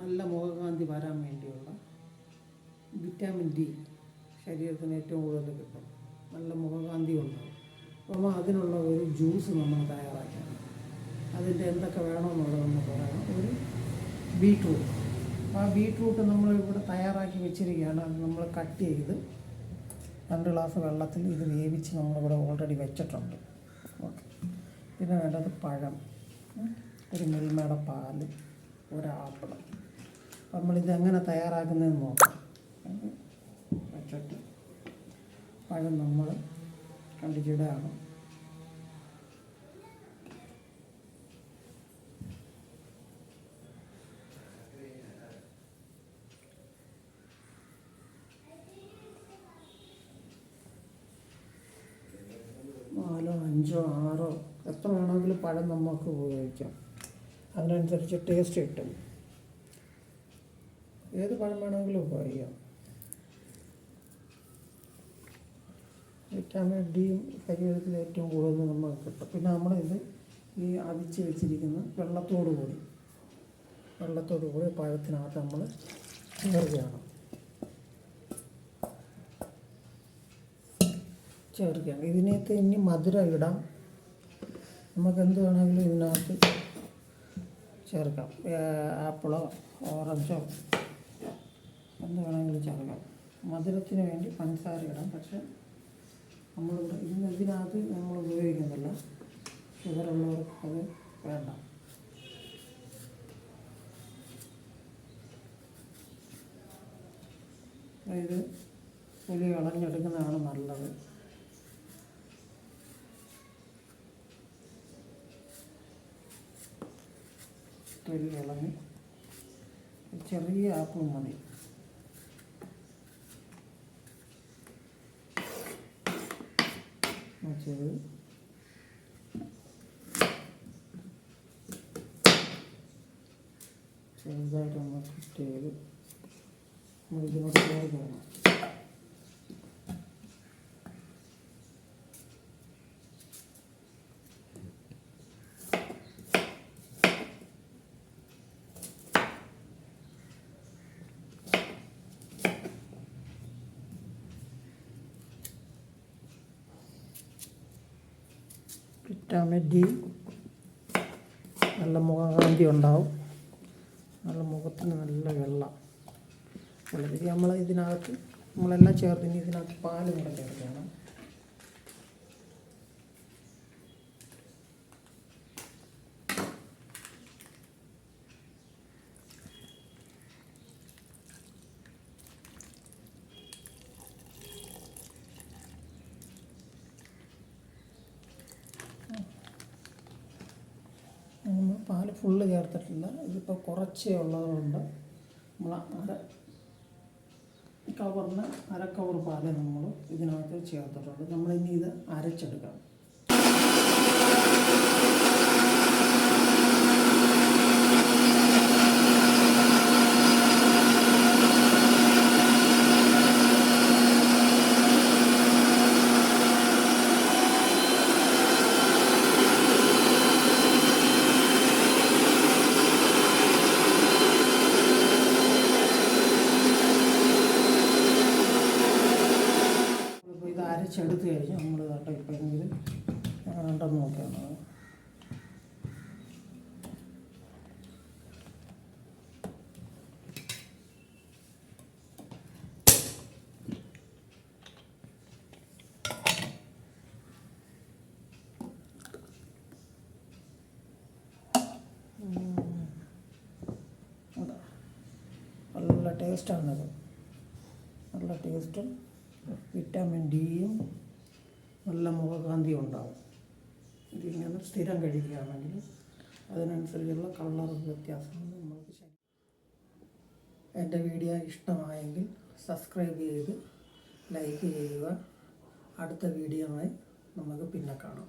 നല്ല മുഖകാന്തി വരാൻ വേണ്ടിയുള്ള വിറ്റാമിൻ ഡി ശരീരത്തിന് ഏറ്റവും കൂടുതൽ കിട്ടും. നല്ല മുഖകാന്തി ഉണ്ടാവും. അപ്പോൾ അതിനുള്ള ഒരു ജ്യൂസ് നമ്മൾ തയ്യാറാക്കണം അതിന്റെ എന്തൊക്കെ വേണമെന്നുള്ളത് നമ്മൾ പറയണം ഒരു ബീട്രൂട്ട്. ആ ബീട്രൂട്ട് നമ്മൾ ഇവിടെ തയ്യാറാക്കി വെച്ചിരിക്കുകയാണ്. അത് നമ്മൾ കട്ട് ചെയ്ത് രണ്ട് ഗ്ലാസ് വെള്ളത്തിൽ ഇത് വേവിച്ച് നമ്മളിവിടെ ഓൾറെഡി വെച്ചിട്ടുണ്ട്. ഓക്കെ. പിന്നെ വേണ്ടത് പഴം. ഒരു മിൽമയുടെ പാൽ. ഒരു ആപ്പിൾ നമ്മളിത് എങ്ങനെ തയ്യാറാക്കുന്നതെന്ന് നോക്കാം. വെച്ചിട്ട് പഴം നമ്മൾ കണ്ടിച്ചിടുകയാണ് നാലോ അഞ്ചോ ആറോ എത്ര വേണമെങ്കിലും പഴം നമുക്ക് ഉപയോഗിക്കാം. അതിനനുസരിച്ച് ടേസ്റ്റ് കിട്ടും. ഏത് പഴം വേണമെങ്കിലും ഉപയോഗിക്കാം. വിറ്റാമിൻ ഡിയും ശരീരത്തിൽ ഏറ്റവും കൂടുതൽ നമുക്ക് കിട്ടും. പിന്നെ നമ്മളിത് ഈ അവിച്ച് വെച്ചിരിക്കുന്ന വെള്ളത്തോടു കൂടി വെള്ളത്തോടു കൂടി പഴത്തിനകത്ത് നമ്മൾ ചേർക്കുകയാണ്. ചേർക്കുകയാണ്. ഇതിനകത്ത് ഇനി മധുര ഇടാം. നമുക്ക് എന്ത് വേണമെങ്കിലും ഇതിനകത്ത് ചേർക്കാം. ആപ്പിളോ ഓറഞ്ചോ എന്ത് വേണമെങ്കിൽ ചേർക്കാം മധുരത്തിന് വേണ്ടി പഞ്ചസാര ഇടാം. പക്ഷെ നമ്മൾ ഇന്ന് ഇതിനകത്ത് നമ്മൾ ഉപയോഗിക്കുന്നില്ല. ഷുഗറുള്ളവർക്ക് അത് വേണ്ട. അതായത് പുളി കളഞ്ഞെടുക്കുന്നതാണ് നല്ലത്. തൊലി ഇളഞ്ഞ് ചെറിയ ആപ്പിൾ മതി. വെച്ചത് ചെറുതായിട്ടൊന്ന് കട്ട് ചെയ്ത് മുഴുവൻ ഇതിനോട് ചേർക്കണം വിറ്റാമിൻ ഡി. നല്ല മുഖകാന്തി ഉണ്ടാവും. നല്ല മുഖത്തിന് നല്ല വെള്ള. വെള്ളത്തിൽ നമ്മൾ ഇതിനകത്ത് നമ്മളെല്ലാം ചേർത്ത് ഇനി ഇതിനകത്ത് പാലും കൂടെ ചേർക്കണം നമ്മൾ പാൽ ഫുള്ള് ചേർത്തിട്ടില്ല ഇതിപ്പോൾ കുറച്ചേ ഉള്ളതുകൊണ്ട് നമ്മൾ അര കവറിന് അര കവർ പാൽ നമ്മൾ ഇതിനകത്ത് ചേർത്തിട്ടുണ്ട്. നമ്മളിനി ഇത് അരച്ചെടുക്കാം ഇപ്പോൾ ഇത് അരച്ചെടുത്ത് കഴിഞ്ഞാൽ നമ്മൾ കേട്ടോ ഇപ്പം ഇത് ഉണ്ടെന്ന് നോക്കുകയാണ് അതാ. നല്ല ടേസ്റ്റാണത് നല്ല ടേസ്റ്റും വിറ്റാമിൻ ഡിയും നല്ല മുഖകാന്തിയും ഉണ്ടാവും. ഇതിങ്ങനെ സ്ഥിരം കഴിക്കുകയാണെങ്കിൽ അതിനനുസരിച്ചുള്ള കളർ വ്യത്യാസം നമ്മൾക്ക് എന്റെ വീഡിയോ ഇഷ്ടമായെങ്കിൽ സബ്സ്ക്രൈബ് ചെയ്ത് ലൈക്ക് ചെയ്യുക. അടുത്ത വീഡിയോ ആയി നമുക്ക് പിന്നെ കാണാം.